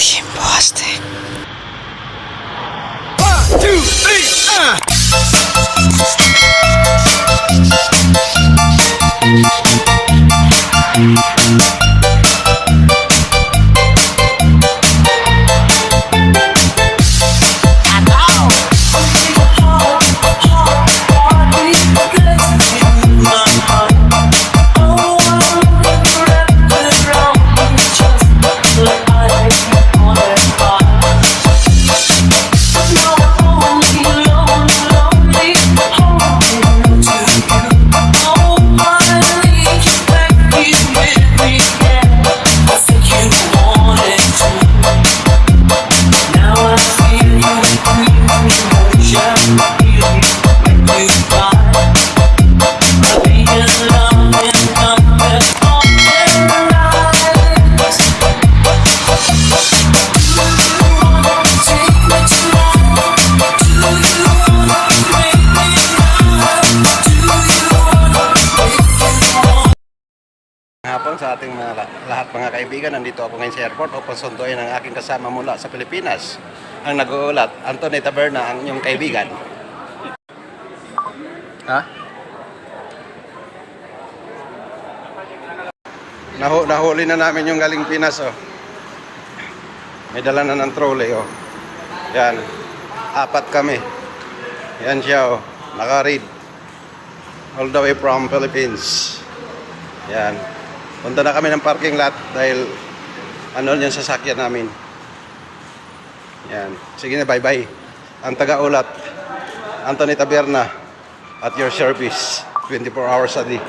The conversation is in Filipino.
Team Boston. One, two, three, uh. Hapon sa ating mga la- lahat mga kaibigan, nandito ako ngayon sa airport upang sunduin ang aking kasama mula sa Pilipinas. Ang nag-uulat, Anthony Taberna, ang inyong kaibigan. Ha? Nahu nahuli na namin yung galing Pinas, oh. May dala na ng trolley, oh. Yan. Apat kami. Yan siya, oh. Naka-read. All the way from Philippines. Yan. Punta na kami ng parking lot dahil ano yung sasakyan namin. Yan. Sige na, bye-bye. Ang taga-ulat, Anthony Taberna, at your service, 24 hours a day.